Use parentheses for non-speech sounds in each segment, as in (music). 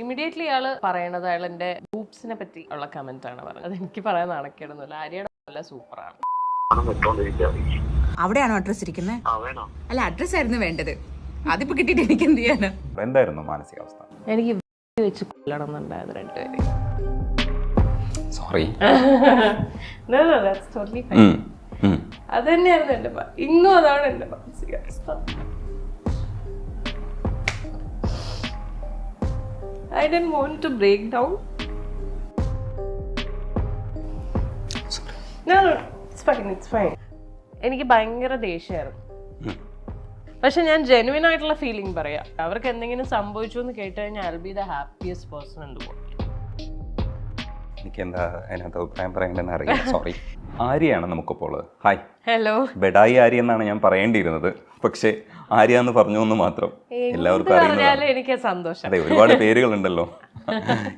Immediately ഇയാൾ പറയണത് അയാൾ എന്റെ ബൂപ്സിനെ പറ്റി ഉള്ള കമന്റ് ആണ് പറഞ്ഞത്. അത് എനിക്ക് പറയാൻ നടക്കിടുന്നില്ല ആര്യയുടെ നല്ല സൂപ്പറാണ് അവിടെയാണോ അഡ്രസ് ഇരിക്കുന്നത് അല്ല അഡ്രസ് ആയിരുന്നു വേണ്ടത്. അതിപ്പോ കിട്ടിട്ട് എനിക്ക് എന്ത് ചെയ്യാനാ? എന്തായിരുന്നു മാനസികാവസ്ഥ? എനിക്ക് വെച്ച് കൊല്ലണം എന്നുണ്ടായത് രണ്ടുപേരെ സോറി. അത് തന്നെയായിരുന്നു എന്റെ ഇന്നും അതാണ് എന്റെ മാനസികാവസ്ഥ. I to break down. No, no, it's fine, it's fine. എനിക്ക് ഭയങ്കര ദേഷ്യമായിരുന്നു പക്ഷെ ഞാൻ ജെനുവിൻ ആയിട്ടുള്ള ഫീലിംഗ് പറയാം. അവർക്ക് എന്തെങ്കിലും സംഭവിച്ചു എന്ന് കേട്ട് കഴിഞ്ഞാൽ I be the happiest person എന്ത് എനിക്ക് എന്താ അതിനകത്ത് അഭിപ്രായം പറയണ്ടെന്ന് അറിയാം സോറി ആര്യയാണ് നമുക്കിപ്പോൾ ഉള്ളത്. ഹായ് ഹലോ ബെഡായി ആര്യ എന്നാണ് ഞാൻ പറയേണ്ടിയിരുന്നത്. പക്ഷേ ആര്യ എന്ന് പറഞ്ഞു എന്ന് മാത്രം എല്ലാവർക്കും എനിക്ക് സന്തോഷം. അതെ ഒരുപാട് പേരുകളുണ്ടല്ലോ.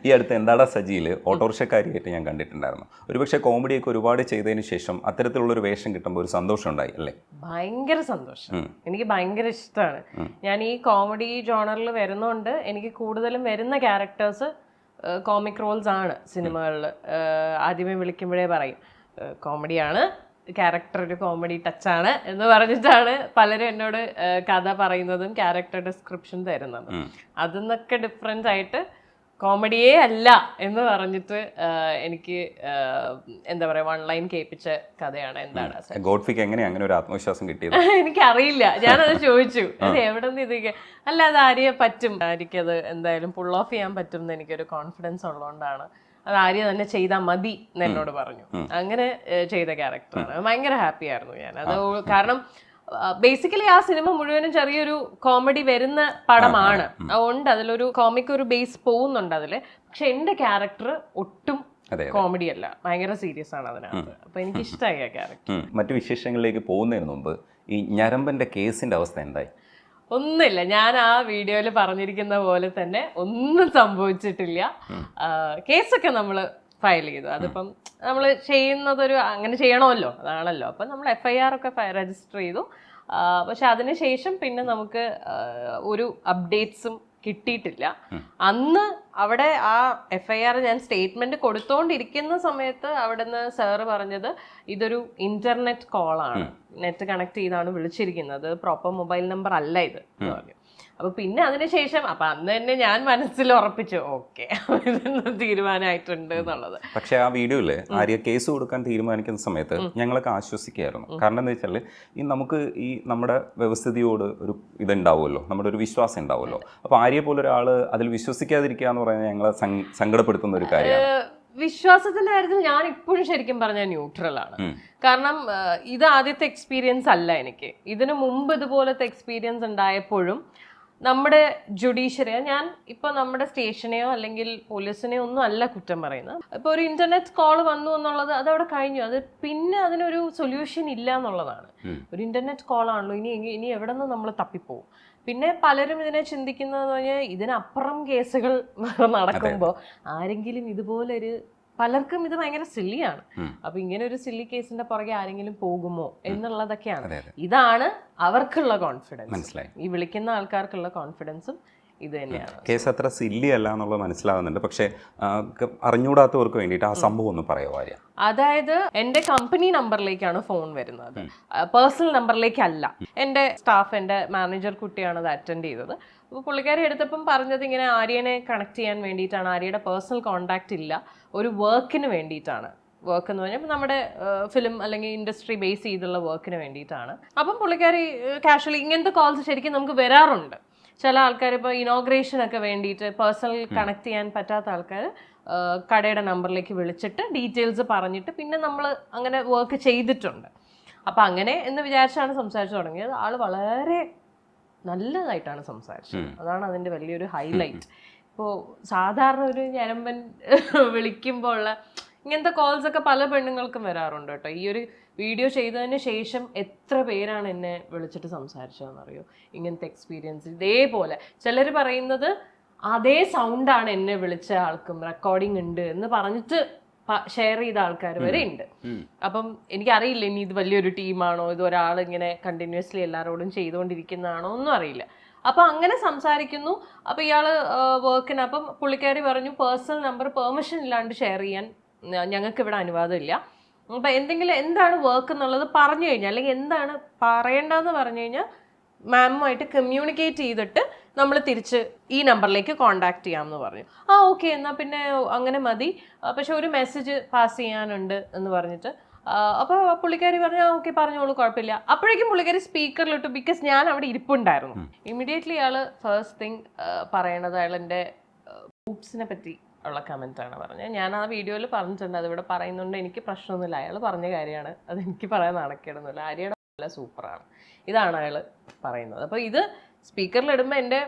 ഈ അടുത്ത് എന്താടാ സജിയിൽ ഓട്ടോറിക്ഷക്കാരിയായിട്ട് ഞാൻ കണ്ടിട്ടുണ്ടായിരുന്നു. ഒരുപക്ഷെ കോമഡിയൊക്കെ ഒരുപാട് ചെയ്തതിന് ശേഷം അത്തരത്തിലുള്ള ഒരു വേഷം കിട്ടുമ്പോൾ ഒരു സന്തോഷം ഉണ്ടായി അല്ലേ? ഭയങ്കര സന്തോഷം. എനിക്ക് ഭയങ്കര ഇഷ്ടമാണ് ഞാൻ ഈ കോമഡി ജോണറിൽ വരുന്നുണ്ട് എനിക്ക് കൂടുതലും വരുന്ന ക്യാരക്ടേഴ്സ് കോമിക് റോൾസ് ആണ് സിനിമകളിൽ ആദ്യമേ വിളിക്കുമ്പോഴേ പറയും. കോമഡിയാണ്. ക്യാരക്ടർ ഒരു കോമഡി ടച്ചാണ് എന്ന് പറഞ്ഞിട്ടാണ് പലരും എന്നോട് കഥ പറയുന്നതും ക്യാരക്ടർ ഡിസ്ക്രിപ്ഷൻ തരുന്നതും. അതിന്നൊക്കെ ഡിഫറൻസ് ആയിട്ട് കോമഡിയേ അല്ല എന്ന് പറഞ്ഞിട്ട് എനിക്ക് എന്താ പറയുക ഓൺലൈൻ കേൾപ്പിച്ച കഥയാണ് എന്താണ് ഗോഡ്ഫിക്ക് എങ്ങനെയാണ് അങ്ങനെ ഒരു ആത്മവിശ്വാസം കിട്ടിയത്? (laughs) എനിക്കറിയില്ല. ഞാനത് (laughs) ചോദിച്ചു. അത് എവിടെ നിന്ന് ഇതൊക്കെ അല്ല അത് ആരെയെ പറ്റും? അത് എന്തായാലും പുൾ ഓഫ് ചെയ്യാൻ പറ്റും എന്ന് എനിക്കൊരു കോൺഫിഡൻസ് ഉള്ളതുകൊണ്ടാണ് അത് ആര്യ തന്നെ ചെയ്താൽ മതി എന്ന് എന്നോട് പറഞ്ഞു. അങ്ങനെ ചെയ്ത ക്യാരക്ടറാണ് ഭയങ്കര ഹാപ്പി ആയിരുന്നു ഞാൻ. അത് കാരണം ബേസിക്കലി ആ സിനിമ മുഴുവനും ചെറിയൊരു കോമഡി വരുന്ന പടമാണ്. ഉണ്ട് അതിലൊരു കോമിക് ഒരു ബേസ് പോകുന്നുണ്ട് അതിൽ. പക്ഷെ എന്റെ ക്യാരക്ടർ ഒട്ടും കോമഡി അല്ല. ഭയങ്കര സീരിയസ് ആണ് അതിനകത്ത്. അപ്പൊ എനിക്ക് ഇഷ്ടമായി ആ ക്യാരക്ടർ മറ്റു വിശേഷങ്ങളിലേക്ക് പോകുന്നതിന് മുമ്പ് ഈ ഞരമ്പന്റെ കേസിന്റെ അവസ്ഥ എന്തായി? ഒന്നുമില്ല. ഞാൻ ആ വീഡിയോയിൽ പറഞ്ഞിരിക്കുന്ന പോലെ തന്നെ ഒന്നും സംഭവിച്ചിട്ടില്ല. കേസൊക്കെ നമ്മൾ ഫയൽ ചെയ്തു. അതിപ്പം നമ്മൾ ചെയ്യുന്നതൊരു അങ്ങനെ ചെയ്യണമല്ലോ. അതാണല്ലോ. അപ്പം നമ്മൾ എഫ് ഐ ആർ ഒക്കെ രജിസ്റ്റർ ചെയ്തു. പക്ഷെ അതിനുശേഷം പിന്നെ നമുക്ക് ഒരു അപ്ഡേറ്റ്സും കിട്ടിയിട്ടില്ല. അന്ന് അവിടെ ആ എഫ് ഐ ആർ ഞാൻ സ്റ്റേറ്റ്മെന്റ് കൊടുത്തോണ്ടിരിക്കുന്ന സമയത്ത് അവിടുന്ന് സാറ് പറഞ്ഞത് ഇതൊരു ഇന്റർനെറ്റ് കോളാണ് നെറ്റ് കണക്ട് ചെയ്താണ് വിളിച്ചിരിക്കുന്നത്. പ്രോപ്പർ മൊബൈൽ നമ്പർ അല്ല ഇത് എന്ന് പറഞ്ഞു. അപ്പൊ പിന്നെ അതിനുശേഷം അപ്പൊ അന്ന് തന്നെ ഞാൻ മനസ്സിൽ ഉറപ്പിച്ചു ഓക്കെ തീരുമാനമായിട്ടുണ്ട് എന്നുള്ളത്? പക്ഷേ ആ വീഡിയോയിൽ ആര്യ കേസ് കൊടുക്കാൻ തീരുമാനിക്കുന്ന സമയത്ത് ഞങ്ങളൊക്കെ ആശ്വസിക്കുകയായിരുന്നു. കാരണം എന്താ വെച്ചാൽ ഈ നമുക്ക് ഈ നമ്മുടെ വ്യവസ്ഥിതിയോട് ഒരു ഇതുണ്ടാവുമല്ലോ നമ്മുടെ ഒരു വിശ്വാസം ഉണ്ടാവുമല്ലോ. അപ്പോൾ ആര്യ പോലെ ഒരാൾ അതിൽ വിശ്വസിക്കാതിരിക്കുക എന്ന് പറയുന്നത് ഞങ്ങളെ സങ്ക- സങ്കടപ്പെടുത്തുന്ന ഒരു കാര്യമാണ്. വിശ്വാസത്തിന്റെ കാര്യത്തിൽ ഞാൻ ഇപ്പോഴും ശരിക്കും പറഞ്ഞാൽ ന്യൂട്രൽ ആണ്. കാരണം ഇത് ആദ്യത്തെ എക്സ്പീരിയൻസ് അല്ല എനിക്ക്. ഇതിനു മുമ്പ് ഇതുപോലത്തെ എക്സ്പീരിയൻസ് ഉണ്ടായപ്പോഴും നമ്മുടെ ജുഡീഷ്യറി ഞാൻ ഇപ്പൊ നമ്മുടെ സ്റ്റേഷനെയോ അല്ലെങ്കിൽ പോലീസിനെയോ ഒന്നും അല്ല കുറ്റം പറയുന്നത്. ഇപ്പോൾ ഒരു ഇന്റർനെറ്റ് കോൾ വന്നു എന്നുള്ളത് അത് അവിടെ കഴിഞ്ഞു. അത് പിന്നെ അതിനൊരു സൊല്യൂഷൻ ഇല്ല എന്നുള്ളതാണ്. ഒരു ഇന്റർനെറ്റ് കോൾ ആണല്ലോ. ഇനി ഇനി എവിടെ നിന്ന് നമ്മൾ തപ്പിപ്പോവും? പിന്നെ പലരും ഇതിനെ ചിന്തിക്കുന്നത് പറഞ്ഞാൽ ഇതിനപ്പുറം കേസുകൾ നടക്കുമ്പോൾ ആരെങ്കിലും ഇതുപോലൊരു പലർക്കും ഇത് ഭയങ്കര സില്ലിയാണ്. അപ്പൊ ഇങ്ങനെ ഒരു സില്ലി കേസിന്റെ പുറകെ ആരെങ്കിലും പോകുമോ എന്നുള്ളതൊക്കെയാണ്. ഇതാണ് അവർക്കുള്ള കോൺഫിഡൻസ് മനസ്സിലായി. ഈ വിളിക്കുന്ന ആൾക്കാർക്കുള്ള കോൺഫിഡൻസും ഇത് തന്നെയാണ്. കേസ് അത്ര സില്ലി അല്ല എന്നുള്ളത് മനസ്സിലാവുന്നുണ്ട്. പക്ഷേ അറിഞ്ഞുകൂടാത്തവർക്ക് വേണ്ടിയിട്ട് ആ സംഭവം ഒന്ന് പറയുമോ അതായത് എന്റെ കമ്പനി നമ്പറിലേക്കാണ് ഫോൺ വരുന്നത്. പേഴ്സണൽ നമ്പറിലേക്കല്ല എന്റെ സ്റ്റാഫ് എന്റെ മാനേജർ കുട്ടിയാണ് അത് അറ്റൻഡ് ചെയ്തത്. അപ്പോൾ പുള്ളിക്കാരി എടുത്തപ്പം പറഞ്ഞത് ഇങ്ങനെ ആര്യനെ കണക്ട് ചെയ്യാൻ വേണ്ടിയിട്ടാണ്. ആര്യയുടെ പേഴ്സണൽ കോണ്ടാക്റ്റ് ഇല്ല. ഒരു വർക്കിന് വേണ്ടിയിട്ടാണ്. വർക്ക് എന്ന് പറഞ്ഞാൽ നമ്മുടെ ഫിലിം അല്ലെങ്കിൽ ഇൻഡസ്ട്രി ബേസ് ചെയ്തുള്ള വർക്കിന് വേണ്ടിയിട്ടാണ്. അപ്പം പുള്ളിക്കാരി കാഷ്വലി ഇങ്ങനത്തെ കോൾസ് ശരിക്കും നമുക്ക് വരാറുണ്ട്. ചില ആൾക്കാർ ഇപ്പോൾ ഇനോഗ്രേഷൻ ഒക്കെ വേണ്ടിയിട്ട് പേഴ്സണൽ കണക്ട് ചെയ്യാൻ പറ്റാത്ത ആൾക്കാർ കടയുടെ നമ്പറിലേക്ക് വിളിച്ചിട്ട് ഡീറ്റെയിൽസ് പറഞ്ഞിട്ട് പിന്നെ നമ്മൾ അങ്ങനെ വർക്ക് ചെയ്തിട്ടുണ്ട്. അപ്പം അങ്ങനെ എന്ന് വിചാരിച്ചാണ് സംസാരിച്ചു തുടങ്ങിയത്. ആൾ വളരെ നല്ലതായിട്ടാണ് സംസാരിച്ചത്. അതാണ് അതിന്റെ വലിയൊരു ഹൈലൈറ്റ് ഇപ്പോൾ സാധാരണ ഒരു ഞരമ്പൻ (laughs) വിളിക്കുമ്പോൾ ഉള്ള ഇങ്ങനത്തെ കോൾസ് ഒക്കെ പല പെണ്ണുങ്ങൾക്കും വരാറുണ്ട് കേട്ടോ. ഈ ഒരു വീഡിയോ ചെയ്തതിന് ശേഷം എത്ര പേരാണ് എന്നെ വിളിച്ചിട്ട് സംസാരിച്ചതെന്നറിയോ? ഇങ്ങനത്തെ എക്സ്പീരിയൻസ് ഇതേപോലെ ചിലർ പറയുന്നത് അതേ സൗണ്ടാണ് എന്നെ വിളിച്ച ആൾക്കും റെക്കോർഡിംഗ് ഉണ്ട് എന്ന് പറഞ്ഞിട്ട് ഷെയർ ചെയ്ത ആൾക്കാർ വരെ ഉണ്ട്. അപ്പം എനിക്കറിയില്ല ഇനി ഇത് വലിയൊരു ടീമാണോ ഇത് ഒരാൾ ഇങ്ങനെ കണ്ടിന്യൂസ്ലി എല്ലാവരോടും ചെയ്തുകൊണ്ടിരിക്കുന്നതാണോ ഒന്നും അറിയില്ല. അപ്പൊ അങ്ങനെ സംസാരിക്കുന്നു. അപ്പൊ ഇയാൾ വർക്കിന് അപ്പം പുള്ളിക്കാരി പറഞ്ഞു പേഴ്സണൽ നമ്പർ പെർമിഷൻ ഇല്ലാണ്ട് ഷെയർ ചെയ്യാൻ ഞങ്ങൾക്ക് ഇവിടെ അനുവാദമില്ല. അപ്പൊ എന്തെങ്കിലും എന്താണ് വർക്ക് എന്നുള്ളത് പറഞ്ഞു കഴിഞ്ഞാൽ അല്ലെങ്കിൽ എന്താണ് പറയേണ്ടതെന്ന് പറഞ്ഞു കഴിഞ്ഞാൽ മാമുമായിട്ട് കമ്മ്യൂണിക്കേറ്റ് ചെയ്തിട്ട് നമ്മൾ തിരിച്ച് ഈ നമ്പറിലേക്ക് കോണ്ടാക്ട് ചെയ്യാമെന്ന് പറഞ്ഞു. ആ ഓക്കെ എന്നാൽ പിന്നെ അങ്ങനെ മതി. പക്ഷെ ഒരു മെസ്സേജ് പാസ് ചെയ്യാനുണ്ട് എന്ന് പറഞ്ഞിട്ട്. അപ്പോൾ പുള്ളിക്കാരി പറഞ്ഞു ആ ഓക്കെ പറഞ്ഞോളൂ കുഴപ്പമില്ല. അപ്പോഴേക്കും പുള്ളിക്കാരി സ്പീക്കറിലിട്ടു ബിക്കോസ് ഞാൻ അവിടെ ഇരിപ്പുണ്ടായിരുന്നു ഇമ്മീഡിയറ്റ്ലി അയാൾ ഫസ്റ്റ് തിങ് പറയണത് അയാൾ എന്റെ ബൂപ്സിനെ പറ്റി ഉള്ള കമന്റ് ആണ് പറഞ്ഞത്. ഞാൻ ആ വീഡിയോയിൽ പറഞ്ഞിട്ടുണ്ട്. അതിവിടെ പറയുന്നുണ്ട്. എനിക്ക് പ്രശ്നമൊന്നുമില്ല. അയാൾ പറഞ്ഞ കാര്യമാണ്. അത് എനിക്ക് പറയാൻ നടക്കണമെന്നില്ല ആര്യയുടെ നല്ല സൂപ്പറാണ് ഇതാണ് അയാൾ പറയുന്നത്. അപ്പോൾ ഇത് സ്പീക്കറിലിടുമ്പോൾ എന്റെ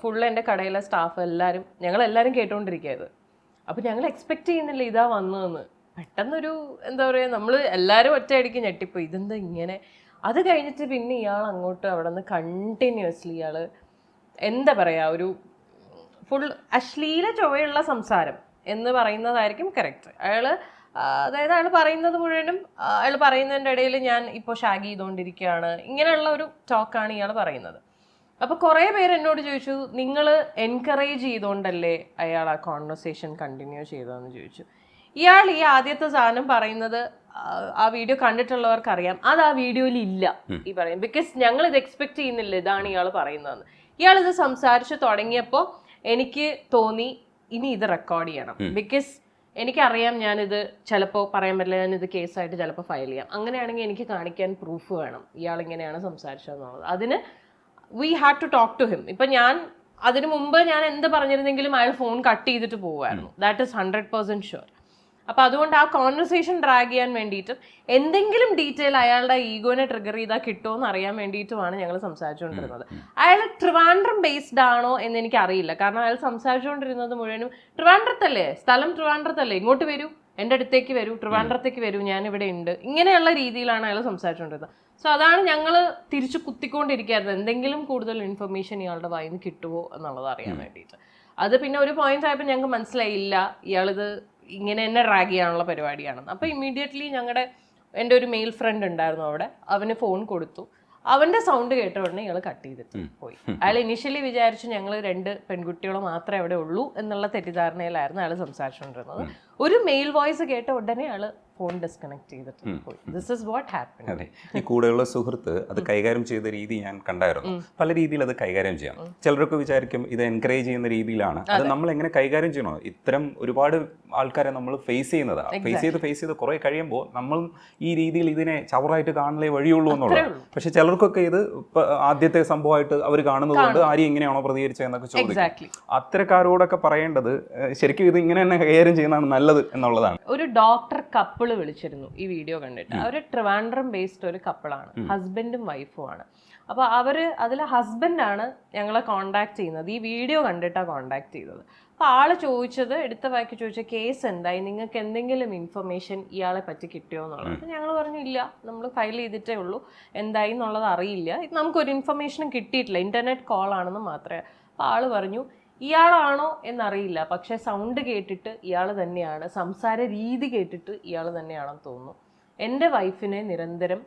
ഫുൾ എന്റെ കടയിലെ സ്റ്റാഫ് എല്ലാവരും ഞങ്ങൾ എല്ലാവരും കേട്ടുകൊണ്ടിരിക്കുക ഇത് അപ്പോൾ ഞങ്ങൾ എക്സ്പെക്റ്റ് ചെയ്യുന്നില്ല ഇതാ വന്നതെന്ന്. പെട്ടെന്നൊരു എന്താ പറയുക നമ്മൾ എല്ലാവരും ഒറ്റയടിക്ക് ഞെട്ടിപ്പോയി. ഇതെന്താ ഇങ്ങനെ? അത് കഴിഞ്ഞിട്ട് പിന്നെ ഇയാൾ അങ്ങോട്ട് അവിടെ നിന്ന് കണ്ടിന്യൂസ്ലി ഇയാൾ എന്താ പറയുക ഒരു ഫുൾ അശ്ലീല ചുവയുള്ള സംസാരം എന്ന് പറയുന്നതായിരിക്കും കറക്റ്റ് അയാൾ അതായത് അയാൾ പറയുന്നത് മുഴുവനും അയാൾ പറയുന്നതിന്റെ ഇടയിൽ ഞാൻ ഇപ്പോൾ ഷാഗ് ചെയ്തുകൊണ്ടിരിക്കുകയാണ്. ഇങ്ങനെയുള്ള ഒരു ടോക്കാണ് ഇയാൾ പറയുന്നത്. അപ്പോൾ കുറേ പേര് എന്നോട് ചോദിച്ചു നിങ്ങൾ എൻകറേജ് ചെയ്തുകൊണ്ടല്ലേ അയാൾ ആ കോൺവെർസേഷൻ കണ്ടിന്യൂ ചെയ്തതെന്ന് ചോദിച്ചു. ഇയാൾ ഈ ആദ്യത്തെ സാധനം പറയുന്നത് ആ, വീഡിയോ കണ്ടിട്ടുള്ളവർക്ക് അറിയാം അത് ആ വീഡിയോയിൽ ഇല്ല ഈ പറയും ബിക്കോസ് ഞങ്ങൾ ഇത് എക്സ്പെക്ട് ചെയ്യുന്നില്ല ഇതാണ് ഇയാൾ പറയുന്നതെന്ന്. ഇയാൾ ഇത് സംസാരിച്ച് തുടങ്ങിയപ്പോൾ എനിക്ക് തോന്നി ഇനി ഇത് റെക്കോർഡ് ചെയ്യണം. ബിക്കോസ് എനിക്കറിയാം ഞാനിത് ചിലപ്പോൾ പറയാൻ പറ്റില്ല ഞാനിത് കേസായിട്ട് ചിലപ്പോൾ ഫയൽ ചെയ്യാം. അങ്ങനെയാണെങ്കിൽ എനിക്ക് കാണിക്കാൻ പ്രൂഫ് വേണം ഇയാൾ ഇങ്ങനെയാണ് സംസാരിച്ചതെന്നുള്ളത്. അതിന് we had to talk to him ഇപ്പം ഞാൻ അതിനു മുമ്പ് ഞാൻ എന്ത് പറഞ്ഞിരുന്നെങ്കിലും അയാൾ ഫോൺ കട്ട് ചെയ്തിട്ട് പോവുമായിരുന്നു. That is hundred percent sure അപ്പൊ അതുകൊണ്ട് ആ കോൺവെർസേഷൻ ഡ്രാഗ് ചെയ്യാൻ വേണ്ടിയിട്ടും എന്തെങ്കിലും ഡീറ്റെയിൽ അയാളുടെ ഈഗോനെ ട്രിഗർ ചെയ്താൽ കിട്ടുമോ എന്ന് അറിയാൻ വേണ്ടിയിട്ടുമാണ് ഞങ്ങൾ സംസാരിച്ചുകൊണ്ടിരുന്നത്. അയാൾ ട്രിവാൻഡ്രം ബേസ്ഡ് ആണോ എന്ന് എനിക്ക് അറിയില്ല കാരണം അയാൾ സംസാരിച്ചുകൊണ്ടിരുന്നത് മുഴുവനും ട്രിവാൻഡ്രത്തല്ലേ സ്ഥലം ട്രിവാൻഡ്രത്തല്ലേ ഇങ്ങോട്ട് വരൂ. എന്റെ അടുത്തേക്ക് വരൂ ട്രിവാൻഡ്രത്തേക്ക് വരൂ ഞാൻ ഇവിടെ ഉണ്ട്. ഇങ്ങനെയുള്ള രീതിയിലാണ് അയാൾ സംസാരിച്ചുകൊണ്ടിരുന്നത്. സോ അതാണ് ഞങ്ങൾ തിരിച്ചു കുത്തിക്കൊണ്ടിരിക്കുന്നത് എന്തെങ്കിലും കൂടുതൽ ഇൻഫർമേഷൻ ഇയാളുടെ വായിൽ നിന്ന് കിട്ടുമോ എന്നുള്ളത് അറിയാൻ വേണ്ടിയിട്ട്. അത് പിന്നെ ഒരു പോയിന്റ് ആയപ്പോൾ ഞങ്ങൾക്ക് മനസ്സിലായില്ല ഇയാളിത് ഇങ്ങനെ തന്നെ ഡ്രാഗ് ചെയ്യാനുള്ള പരിപാടിയാണെന്ന്. അപ്പോൾ ഇമ്മീഡിയറ്റ്ലി ഞങ്ങളുടെ എന്റെ ഒരു മെയിൽ ഫ്രണ്ട് ഉണ്ടായിരുന്നു അവിടെ. അവന് ഫോൺ കൊടുത്തു. അവന്റെ സൗണ്ട് കേട്ട ഉടനെ ഇയാൾ കട്ട് ചെയ്തിട്ട് പോയി. അയാൾ ഇനിഷ്യലി വിചാരിച്ചു ഞങ്ങൾ രണ്ട് പെൺകുട്ടികൾ മാത്രമേ അവിടെ ഉള്ളൂ എന്നുള്ള തെറ്റിദ്ധാരണയിലായിരുന്നു അയാൾ സംസാരിച്ചുകൊണ്ടിരുന്നത്. ഒരു മെയിൽ വോയിസ് കേട്ട ഉടനെ അയാൾ ഫോൺ ഡിസ്കണക്ട് ചെയ്തിട്ട് പോയി. ദിസ് ഇസ് വാട്ട് ഹാപ്പൻ അതെ. ഈ കൂടെയുള്ള സുഹൃത്ത് അത് കൈകാര്യം ചെയ്ത രീതി ഞാൻ കണ്ടായിരുന്നു. പല രീതിയിൽ അത് കൈകാര്യം ചെയ്യാം. ചിലരൊക്കെ വിചാരിക്കും ഇത് എൻകറേജ് ചെയ്യുന്ന രീതിയിലാണ്. അത് നമ്മൾ എങ്ങനെ കൈകാര്യം ചെയ്യണോ? ഇത്തരം ഒരുപാട് ആൾക്കാരെ നമ്മൾ ഫേസ് ചെയ്യുന്നതാണ് ഫേസ് ചെയ്ത് ഫേസ് ചെയ്ത് കുറെ കഴിയുമ്പോൾ നമ്മൾ ഈ രീതിയിൽ ഇതിനെ ചവറായിട്ട് കാണലേ വഴിയുള്ളൂ എന്നുള്ളത് പക്ഷെ ചിലർക്കൊക്കെ ഇത് ആദ്യത്തെ സംഭവമായിട്ട് അവർ കാണുന്നത് കൊണ്ട് ആരും ഇങ്ങനെയാണോ പ്രതികരിച്ചതെന്നൊക്കെ ചോദിക്കും. അത്തരക്കാരോടൊക്കെ പറയേണ്ടത് ശരിക്കും ഇത് ഇങ്ങനെ തന്നെ കൈകാര്യം ചെയ്യുന്നതാണ് നല്ലത് എന്നുള്ളതാണ്. ഒരു ഡോക്ടർ കപ്പിൾ വിളിച്ചിരുന്നു ഈ വീഡിയോ കണ്ടിട്ട്. അവർ ട്രിവാൻഡ്രം ബേസ്ഡ് ഒരു കപ്പിളാണ് ഹസ്ബൻഡും വൈഫും ആണ്. അപ്പൊ അവർ അതിൽ ഹസ്ബൻഡാണ് ഞങ്ങളെ കോണ്ടാക്ട് ചെയ്യുന്നത്. ഈ വീഡിയോ കണ്ടിട്ടാണ് കോണ്ടാക്ട് ചെയ്തത്. അപ്പൊ ആൾ ചോദിച്ചത് എടുത്ത വാക്കി ചോദിച്ച കേസ് എന്തായി? നിങ്ങൾക്ക് എന്തെങ്കിലും ഇൻഫർമേഷൻ ഇയാളെ പറ്റി കിട്ടിയോ എന്നുള്ളത്. അപ്പൊ ഞങ്ങൾ പറഞ്ഞു ഇല്ല നമ്മൾ ഫയൽ ചെയ്തിട്ടേ ഉള്ളൂ. എന്തായി എന്നുള്ളത് അറിയില്ല. നമുക്കൊരു ഇൻഫർമേഷനും കിട്ടിയിട്ടില്ല. ഇന്റർനെറ്റ് കോൾ ആണെന്ന് മാത്രമേ. അപ്പൊ ആൾ പറഞ്ഞു ഇയാളാണോ എന്നറിയില്ല. പക്ഷെ സൗണ്ട് കേട്ടിട്ട് ഇയാൾ തന്നെയാണ്. സംസാര രീതി കേട്ടിട്ട് ഇയാൾ തന്നെയാണെന്ന് തോന്നുന്നു. എന്റെ വൈഫിനെ നിരന്തരം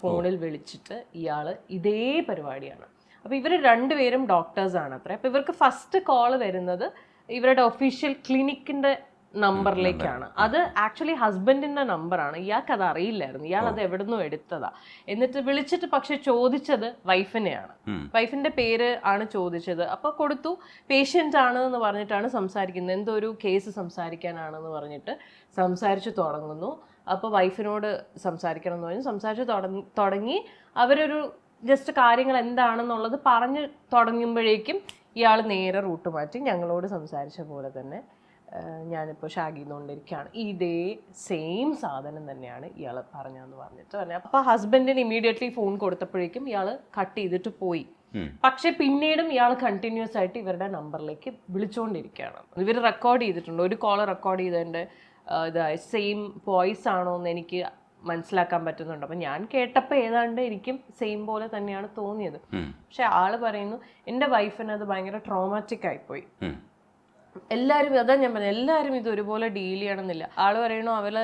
ഫോണിൽ വിളിച്ചിട്ട് ഇയാൾ ഇതേ പരിപാടിയാണ്. അപ്പോൾ ഇവർ രണ്ടുപേരും ഡോക്ടേഴ്സാണ് അത്ര. അപ്പോൾ ഇവർക്ക് ഫസ്റ്റ് കോൾ വരുന്നത് ഇവരുടെ ഒഫീഷ്യൽ ക്ലിനിക്കിന്റെ നമ്പറിലേക്കാണ്. അത് ആക്ച്വലി ഹസ്ബൻഡിന്റെ നമ്പറാണ്. ഇയാൾക്ക് അത് അറിയില്ലായിരുന്നു. ഇയാൾ അത് എവിടെ നിന്നും എടുത്തതാ. എന്നിട്ട് വിളിച്ചിട്ട് പക്ഷെ ചോദിച്ചത് വൈഫിനെയാണ് വൈഫിന്റെ പേര് ആണ് ചോദിച്ചത്. അപ്പൊ കൊടുത്തു. പേഷ്യന്റ് ആണ് എന്ന് പറഞ്ഞിട്ടാണ് സംസാരിക്കുന്നത്. എന്തോ ഒരു കേസ് സംസാരിക്കാനാണെന്ന് പറഞ്ഞിട്ട് സംസാരിച്ചു തുടങ്ങുന്നു. അപ്പോൾ വൈഫിനോട് സംസാരിക്കണം എന്ന് പറഞ്ഞു. സംസാരിച്ചു തുടങ്ങി അവരൊരു ജസ്റ്റ് കാര്യങ്ങൾ എന്താണെന്നുള്ളത് പറഞ്ഞു തുടങ്ങുമ്പോഴേക്കും ഇയാൾ നേരെ റൂട്ട് മാറ്റി ഞങ്ങളോട് സംസാരിച്ച പോലെ തന്നെ ഞാനിപ്പോൾ ഷാഗിന്നുകൊണ്ടിരിക്കുകയാണ് ഇതേ സെയിം സാധനം തന്നെയാണ് ഇയാൾ പറഞ്ഞതെന്ന് പറഞ്ഞിട്ട് പറഞ്ഞു അപ്പോൾ ഹസ്ബൻഡിന് ഇമീഡിയറ്റ്ലി ഫോൺ കൊടുത്തപ്പോഴേക്കും ഇയാൾ കട്ട് ചെയ്തിട്ട് പോയി. പക്ഷെ പിന്നീടും ഇയാൾ കണ്ടിന്യൂസ് ആയിട്ട് ഇവരുടെ നമ്പറിലേക്ക് വിളിച്ചുകൊണ്ടിരിക്കുകയാണ് ഇവർ റെക്കോർഡ് ചെയ്തിട്ടുണ്ട്. ഒരു കോൾ റെക്കോർഡ് ചെയ്തതിന്റെ ഇത് സെയിം വോയിസ് ആണോ എന്ന് എനിക്ക് മനസ്സിലാക്കാൻ പറ്റുന്നുണ്ട്. അപ്പം ഞാൻ കേട്ടപ്പോൾ ഏതാണ്ട് എനിക്കും സെയിം പോലെ തന്നെയാണ് തോന്നിയത്. പക്ഷെ ആൾ പറയുന്നു എന്റെ വൈഫിന് അത് ഭയങ്കര ട്രോമാറ്റിക് ആയിപ്പോയി. എല്ലാവരും അതാ ഞാൻ പറഞ്ഞത് എല്ലാവരും ഇത് ഒരുപോലെ ഡീൽ ചെയ്യണമെന്നില്ല. ആൾ പറയണു അവൾ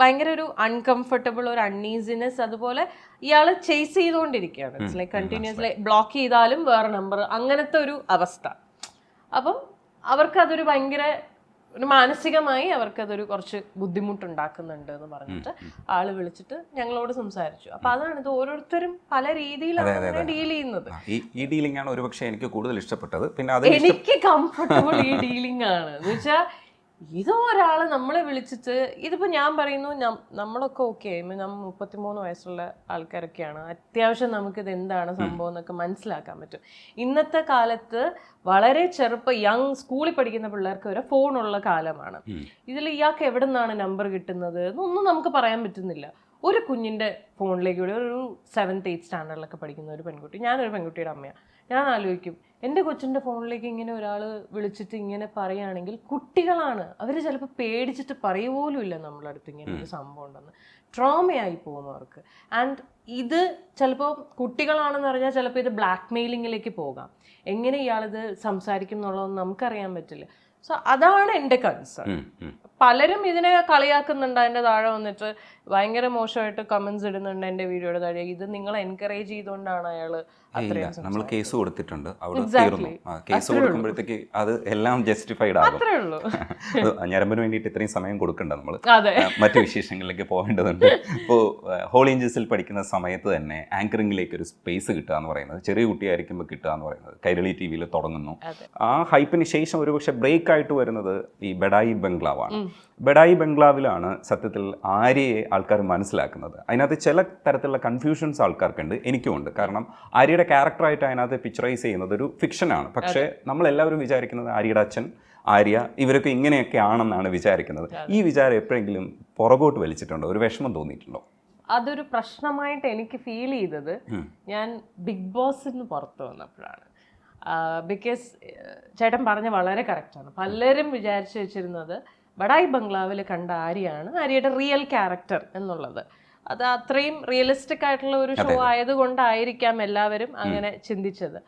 ഭയങ്കര ഒരു അൺകംഫർട്ടബിൾ ഒരു അൺഈസിനെസ് അതുപോലെ ഇയാൾ ചേസ് ചെയ്തുകൊണ്ടിരിക്കുകയാണ്. ഇറ്റ്സ് ലൈക്ക് കണ്ടിന്യൂസ്ലി ബ്ലോക്ക് ചെയ്താലും വേറെ നമ്പർ അങ്ങനത്തെ ഒരു അവസ്ഥ. അപ്പം അവർക്ക് അതൊരു ഭയങ്കര ഒരു മാനസികമായി അവർക്ക് അതൊരു കുറച്ച് ബുദ്ധിമുട്ടുണ്ടാക്കുന്നുണ്ട് എന്ന് പറഞ്ഞിട്ട് ആൾ വിളിച്ചിട്ട് ഞങ്ങളോട് സംസാരിച്ചു. അപ്പൊ അതാണ് ഇത് ഓരോരുത്തരും പല രീതിയിലാണ് ഡീൽ ചെയ്യുന്നത്. ഈ ഡീലിംഗ് ആണ് ഒരുപക്ഷെ എനിക്ക് കൂടുതൽ ഇഷ്ടപ്പെട്ടത്. പിന്നെ എനിക്ക് കംഫർട്ടബിൾ ഈ ഡീലിംഗ് ആണ്. എന്ന് വെച്ചാൽ ഇത് ഒരാൾ നമ്മളെ വിളിച്ചിട്ട് ഇതിപ്പോൾ ഞാൻ പറയുന്നു നമ്മളൊക്കെ ഓക്കെ മുപ്പത്തിമൂന്ന് വയസ്സുള്ള ആൾക്കാരൊക്കെയാണ്. അത്യാവശ്യം നമുക്കിത് എന്താണ് സംഭവം എന്നൊക്കെ മനസ്സിലാക്കാൻ പറ്റും. ഇന്നത്തെ കാലത്ത് വളരെ ചെറുപ്പ യങ് സ്കൂളിൽ പഠിക്കുന്ന പിള്ളേർക്ക് വരെ ഫോണുള്ള കാലമാണ്. ഇതിൽ ഇയാൾക്ക് എവിടെ നിന്നാണ് നമ്പർ കിട്ടുന്നത് എന്നൊന്നും നമുക്ക് പറയാൻ പറ്റുന്നില്ല. ഒരു കുഞ്ഞിന്റെ ഫോണിലേക്ക് കൂടി ഒരു സെവൻത്ത് എയ്ത്ത് സ്റ്റാൻഡേർഡിലൊക്കെ പഠിക്കുന്ന ഒരു പെൺകുട്ടി ഞാനൊരു പെൺകുട്ടിയുടെ അമ്മയാണ് ഞാൻ ആലോചിക്കും എന്റെ കൊച്ചിന്റെ ഫോണിലേക്ക് ഇങ്ങനെ ഒരാൾ വിളിച്ചിട്ട് ഇങ്ങനെ പറയുകയാണെങ്കിൽ കുട്ടികളാണ്. അവർ ചിലപ്പോൾ പേടിച്ചിട്ട് പറയുപോലും ഇല്ല നമ്മളെ അടുത്ത് ഇങ്ങനെ ഒരു സംഭവം ഉണ്ടെന്ന്. ട്രോമയായി പോകും അവർക്ക്. ആൻഡ് ഇത് ചിലപ്പോൾ കുട്ടികളാണെന്ന് പറഞ്ഞാൽ ചിലപ്പോൾ ഇത് ബ്ലാക്ക് മെയിലിങ്ങിലേക്ക് പോകാം. എങ്ങനെ ഇയാളിത് സംസാരിക്കും എന്നുള്ളതൊന്നും നമുക്കറിയാൻ പറ്റില്ല. സോ അതാണ് എന്റെ കൺസേൺ. പലരും ഇതിനെ കളിയാക്കുന്നുണ്ട് അതിന്റെ താഴെ വന്നിട്ട് ഭയങ്കര മോശമായിട്ട് കമന്റ്സ് ഇടുന്നുണ്ട് എന്റെ വീഡിയോയുടെ താഴെ. ഇത് നിങ്ങളെ എൻകറേജ് ചെയ്തുകൊണ്ടാണ് അയാൾ ഏയ് നമ്മൾ കേസ് കൊടുത്തിട്ടുണ്ട്. അവിടെ തീർന്നു. കേസ് കൊടുക്കുമ്പോഴത്തേക്ക് അത് എല്ലാം ജസ്റ്റിഫൈഡ് ആകും. (laughs) ഞരമ്പിന് വേണ്ടിയിട്ട് ഇത്രയും സമയം കൊടുക്കണ്ട നമ്മൾ മറ്റു വിശേഷങ്ങളിലേക്ക് പോകേണ്ടതുണ്ട്. ഇപ്പോൾ ഹോൾ ഏഞ്ചൽസിൽ പഠിക്കുന്ന സമയത്ത് തന്നെ ആങ്കറിംഗിലേക്ക് ഒരു സ്പേസ് കിട്ടുക എന്ന് പറയുന്നത് ചെറിയ കുട്ടിയായിരിക്കുമ്പോൾ കിട്ടുക എന്ന് പറയുന്നത് കൈരളി ടി വിയിൽ തുടങ്ങുന്നു. ആ ഹൈപ്പിന് ശേഷം ഒരുപക്ഷെ ബ്രേക്ക് ആയിട്ട് വരുന്നത് ഈ ബഡായി ബംഗ്ലാവാണ്. ബഡായി ബംഗ്ലാവിലാണ് സത്യത്തിൽ ആര്യയെ ആൾക്കാർ മനസ്സിലാക്കുന്നത്. അതിനകത്ത് ചില തരത്തിലുള്ള കൺഫ്യൂഷൻസ് ആൾക്കാർക്കുണ്ട് എനിക്കുമുണ്ട് കാരണം ആര്യയുടെ ക്യാരക്ടറായിട്ട് അതിനകത്ത് പിക്ചറൈസ് ചെയ്യുന്നത് ഒരു ഫിക്ഷനാണ് പക്ഷേ നമ്മളെല്ലാവരും വിചാരിക്കുന്നത് ആര്യയുടെ അച്ഛൻ ആര്യ ഇവരൊക്കെ ഇങ്ങനെയൊക്കെ ആണെന്നാണ് വിചാരിക്കുന്നത്. ഈ വിചാരം എപ്പോഴെങ്കിലും പുറകോട്ട് വലിച്ചിട്ടുണ്ടോ? ഒരു വിഷമം തോന്നിയിട്ടുണ്ടോ? അതൊരു പ്രശ്നമായിട്ട് എനിക്ക് ഫീൽ ചെയ്തത് ഞാൻ ബിഗ് ബോസിന് പുറത്ത് വന്നപ്പോഴാണ്. ബിക്കോസ് ചേട്ടൻ പറഞ്ഞ വളരെ കറക്റ്റാണ് പലരും വിചാരിച്ചു വെച്ചിരുന്നത് ബഡായി ബംഗ്ലാവിൽ കണ്ട ആര്യയാണ് ആര്യയുടെ റിയൽ ക്യാരക്ടർ എന്നുള്ളത്. അത് അത്രയും റിയലിസ്റ്റിക് ആയിട്ടുള്ള ഒരു ഷോ ആയതുകൊണ്ടായിരിക്കാം എല്ലാവരും അങ്ങനെ ചിന്തിച്ചത്.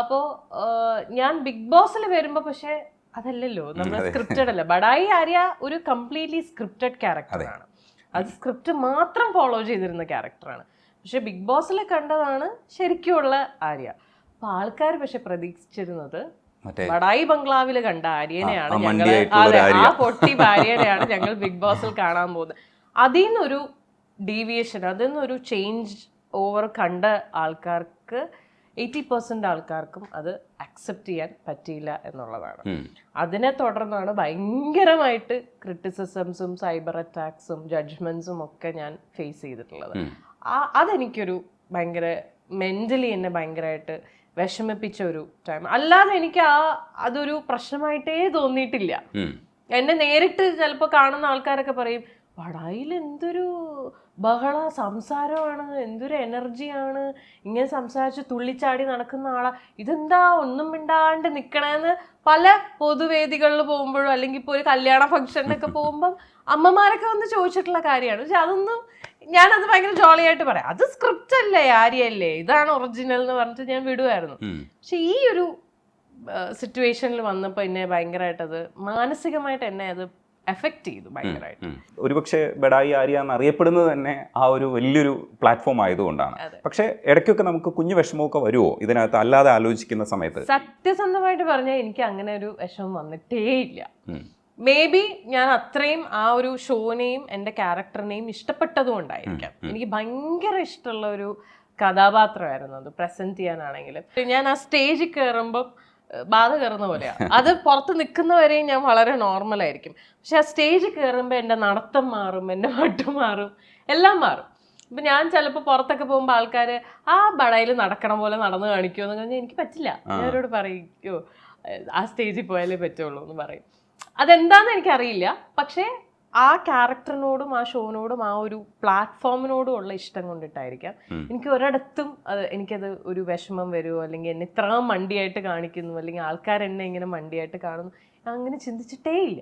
അപ്പോൾ ഞാൻ ബിഗ് ബോസിൽ വരുമ്പോൾ പക്ഷേ അതല്ലല്ലോ നമ്മൾ സ്ക്രിപ്റ്റഡ് അല്ല. ബഡായി ആര്യ ഒരു കംപ്ലീറ്റ്ലി സ്ക്രിപ്റ്റഡ് ക്യാരക്ടറാണ് അത്. സ്ക്രിപ്റ്റ് മാത്രം ഫോളോ ചെയ്തിരുന്ന ക്യാരക്ടറാണ് പക്ഷെ ബിഗ് ബോസിൽ കണ്ടതാണ് ശരിക്കുമുള്ള ആര്യ. അപ്പൊ ആൾക്കാർ പക്ഷെ പ്രതീക്ഷിച്ചിരുന്നത് വടായി ബംഗ്ലാവിൽ കണ്ട ആര്യനെയാണ് ഞങ്ങൾ അതെ ആ പൊട്ടി ഭാര്യനെയാണ് ഞങ്ങൾ ബിഗ് ബോസിൽ കാണാൻ പോകുന്നത്. അതിൽ നിന്നൊരു ഡീവിയേഷൻ അതിൽ നിന്നൊരു ചേഞ്ച് ഓവർ കണ്ട ആൾക്കാർക്ക് എയ്റ്റി പെർസെന്റ് ആൾക്കാർക്കും അത് അക്സെപ്റ്റ് ചെയ്യാൻ പറ്റിയില്ല എന്നുള്ളതാണ്. അതിനെ തുടർന്നാണ് ഭയങ്കരമായിട്ട് ക്രിറ്റിസിസംസും സൈബർ അറ്റാക്സും ജഡ്ജ്മെന്റ്സും ഒക്കെ ഞാൻ ഫേസ് ചെയ്തിട്ടുള്ളത്. ആ അതെനിക്കൊരു ഭയങ്കര മെന്റലി എന്നെ ഭയങ്കരമായിട്ട് വിഷമിപ്പിച്ച ഒരു ടൈം അല്ലാതെ എനിക്ക് ആ അതൊരു പ്രശ്നമായിട്ടേ തോന്നിയിട്ടില്ല. എന്നെ നേരിട്ട് ചിലപ്പോൾ കാണുന്ന ആൾക്കാരൊക്കെ പറയും വടായിൽ എന്തൊരു ബഹള സംസാരമാണ് എന്തൊരു എനർജിയാണ്. ഇങ്ങനെ സംസാരിച്ച് തുള്ളിച്ചാടി നടക്കുന്ന ആളാ. ഇതെന്താ ഒന്നും മിണ്ടാണ്ട് നിൽക്കണേന്ന് പല പൊതുവേദികളിൽ പോകുമ്പോഴും അല്ലെങ്കിൽ ഇപ്പോൾ ഒരു കല്യാണ ഫംഗ്ഷനിലൊക്കെ പോകുമ്പം അമ്മമാരൊക്കെ വന്ന് ചോദിച്ചിട്ടുള്ള കാര്യമാണ്. പക്ഷെ അതൊന്നും ഞാനത് ഭയങ്കര ജോളിയായിട്ട് പറയാം. അത് സ്ക്രിപ്റ്റ് അല്ലേ ആര്യല്ലേ ഇതാണ് ഒറിജിനൽ എന്ന് പറഞ്ഞിട്ട് ഞാൻ വിടുമായിരുന്നു പക്ഷെ ഈ ഒരു സിറ്റുവേഷനിൽ വന്നപ്പോൾ എന്നെ ഭയങ്കരമായിട്ടത് മാനസികമായിട്ട് എന്നെ അത് എഫക്റ്റ് ചെയ്തു ഭയങ്കരമായിട്ട്. ഒരുപക്ഷെ ബഡായി ആര്യ എന്ന് അറിയപ്പെടുന്നത് തന്നെ ആ ഒരു വലിയൊരു പ്ലാറ്റ്ഫോം ആയതുകൊണ്ടാണ്. പക്ഷേ ഇടയ്ക്കൊക്കെ നമുക്ക് കുഞ്ഞു വിഷമമൊക്കെ വരുമോ ഇതിനകത്ത്? അല്ലാതെ ആലോചിക്കുന്ന സമയത്ത്. സത്യസന്ധമായിട്ട് പറഞ്ഞാൽ എനിക്ക് അങ്ങനെ ഒരു വിഷമം വന്നിട്ടേ ഇല്ല. മേ ബി ഞാൻ അത്രയും ആ ഒരു ഷോനെയും എന്റെ ക്യാരക്ടറിനെയും ഇഷ്ടപ്പെട്ടതും ഉണ്ടായിരിക്കാം എനിക്ക് ഭയങ്കര ഇഷ്ടമുള്ള ഒരു കഥാപാത്രമായിരുന്നു അത്. പ്രസന്റ് ചെയ്യാനാണെങ്കിലും. ഞാൻ ആ സ്റ്റേജിൽ കയറുമ്പം ബാധ കയറുന്ന പോലെയാ. അത് പുറത്ത് നിൽക്കുന്നവരെയും ഞാൻ വളരെ നോർമൽ ആയിരിക്കും. പക്ഷെ ആ സ്റ്റേജ് കയറുമ്പോൾ എന്റെ നടത്തം മാറും എന്റെ പാട്ട് മാറും എല്ലാം മാറും. ഇപ്പൊ ഞാൻ ചിലപ്പോൾ പുറത്തൊക്കെ പോകുമ്പോൾ ആൾക്കാർ ആ ബടയിൽ നടക്കണ പോലെ നടന്നു കാണിക്കുമോ എന്ന് പറഞ്ഞാൽ എനിക്ക് പറ്റില്ല. ഞാൻ അവരോട് പറയോ ആ സ്റ്റേജിൽ പോയാലേ പറ്റുള്ളൂ എന്ന് പറയും. അതെന്താന്ന് എനിക്കറിയില്ല. പക്ഷേ ആ ക്യാരക്ടറിനോടും ആ ഷോനോടും ആ ഒരു പ്ലാറ്റ്ഫോമിനോടും ഉള്ള ഇഷ്ടം കൊണ്ടിട്ടായിരിക്കാം. എനിക്ക് ഒരിടത്തും അത് എനിക്കത് ഒരു വിഷമം വരുമോ അല്ലെങ്കിൽ എന്നെ ഇത്ര മണ്ടിയായിട്ട് കാണിക്കുന്നു. അല്ലെങ്കിൽ ആൾക്കാർ എന്നെ ഇങ്ങനെ മണ്ടിയായിട്ട് കാണുന്നു. അങ്ങനെ ചിന്തിച്ചിട്ടേ ഇല്ല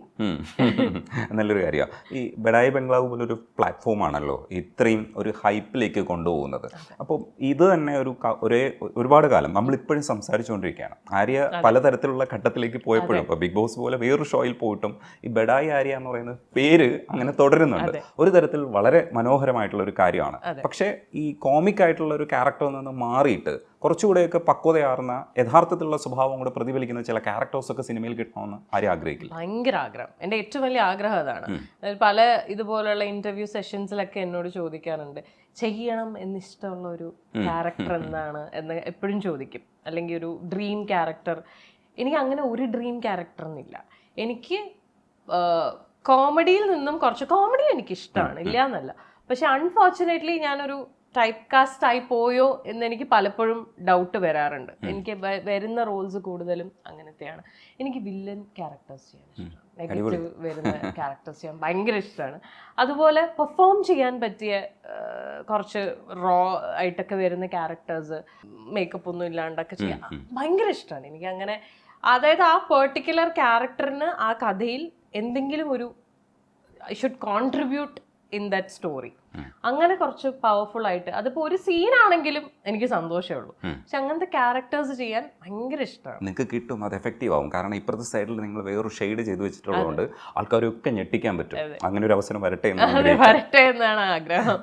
നല്ലൊരു കാര്യമാണ് ഈ ബഡായി ബംഗ്ലാവ് പോലൊരു പ്ലാറ്റ്ഫോം ആണല്ലോ ഇത്രയും ഒരു ഹൈപ്പിലേക്ക് കൊണ്ടുപോകുന്നത്. അപ്പോൾ ഇത് തന്നെ ഒരു ഒരേ ഒരുപാട് കാലം നമ്മൾ ഇപ്പോഴും സംസാരിച്ചുകൊണ്ടിരിക്കുകയാണ്. ആര്യ പലതരത്തിലുള്ള ഘട്ടത്തിലേക്ക് പോയപ്പോഴും ഇപ്പോൾ ബിഗ് ബോസ് പോലെ വേറൊരു ഷോയിൽ പോയിട്ടും ഈ ബഡായി ആര്യ എന്ന് പറയുന്ന പേര് അങ്ങനെ തുടരുന്നുണ്ട്. ഒരു തരത്തിൽ വളരെ മനോഹരമായിട്ടുള്ള ഒരു കാര്യമാണ് പക്ഷേ ഈ കോമിക് ആയിട്ടുള്ള ഒരു ക്യാരക്ടറിൽ നിന്ന് മാറിയിട്ട് കുറച്ചുകൂടെയൊക്കെ പക്വതയാർന്ന യഥാർത്ഥത്തിലുള്ള സ്വഭാവം കൂടെ പ്രതിഫലിക്കുന്ന ചില ക്യാരക്ടേഴ്സ് ഒക്കെ സിനിമയിൽ കിട്ടണമെന്ന് ആരും ആഗ്രഹിക്കില്ല. ഭയങ്കര ആഗ്രഹം. എന്റെ ഏറ്റവും വലിയ ആഗ്രഹം അതാണ്. പല ഇതുപോലുള്ള ഇന്റർവ്യൂ സെഷൻസിലൊക്കെ എന്നോട് ചോദിക്കാറുണ്ട് ചെയ്യണം എന്നിഷ്ടമുള്ള ഒരു ക്യാരക്ടർ എന്താണ്? എന്ന് എപ്പോഴും ചോദിക്കും. അല്ലെങ്കിൽ ഒരു ഡ്രീം ക്യാരക്ടർ എനിക്ക് അങ്ങനെ ഒരു ഡ്രീം ക്യാരക്ടർ എന്നില്ല. എനിക്ക് കോമഡിയിൽ നിന്നും കുറച്ച് കോമഡി എനിക്കിഷ്ടമാണ് ഇല്ല എന്നല്ല. പക്ഷെ അൺഫോർച്ചുനേറ്റ്ലി ഞാനൊരു ടൈപ്പ് കാസ്റ്റ് ആയി പോയോ എന്ന് എനിക്ക് പലപ്പോഴും ഡൗട്ട് വരാറുണ്ട്. എനിക്ക് വരുന്ന റോൾസ് കൂടുതലും അങ്ങനത്തെയാണ്. എനിക്ക് വില്ലൻ ക്യാരക്ടേഴ്സ് ചെയ്യാൻ ഇഷ്ടമാണ്. നെഗറ്റീവ് വരുന്ന ക്യാരക്ടേഴ്സ് ചെയ്യാൻ ഭയങ്കര ഇഷ്ടമാണ്. അതുപോലെ പെർഫോം ചെയ്യാൻ പറ്റിയ കുറച്ച് റോ ആയിട്ടൊക്കെ വരുന്ന ക്യാരക്ടേഴ്സ് മേക്കപ്പ് ഒന്നും ഇല്ലാണ്ടൊക്കെ ചെയ്യാൻ ഭയങ്കര ഇഷ്ടമാണ്. എനിക്ക് അങ്ങനെ അതായത് ആ പെർട്ടിക്കുലർ ക്യാരക്ടറിന് ആ കഥയിൽ എന്തെങ്കിലും ഒരു I should contribute in that story അങ്ങനെ കുറച്ച് പവർഫുൾ ആയിട്ട് അതിപ്പോ ഒരു സീനാണെങ്കിലും എനിക്ക് സന്തോഷമേ ഉള്ളൂ. പക്ഷെ അങ്ങനത്തെ ക്യാരക്ടേഴ്സ് ചെയ്യാൻ ഭയങ്കര ഇഷ്ടമാണ് നിങ്ങൾക്ക് കിട്ടും അത് എഫക്റ്റീവ് ആവും. കാരണം ഇപ്പുറത്തെ സൈഡിൽ നിങ്ങൾ വേറൊരു ഷെയ്ഡ് ചെയ്ത് വെച്ചിട്ടുള്ളതുകൊണ്ട് ആൾക്കാരൊക്കെ ഞെട്ടിക്കാൻ പറ്റും. അങ്ങനെ ഒരു അവസരം വരട്ടെ (laughs) വരട്ടെ എന്നാണ് ആഗ്രഹം.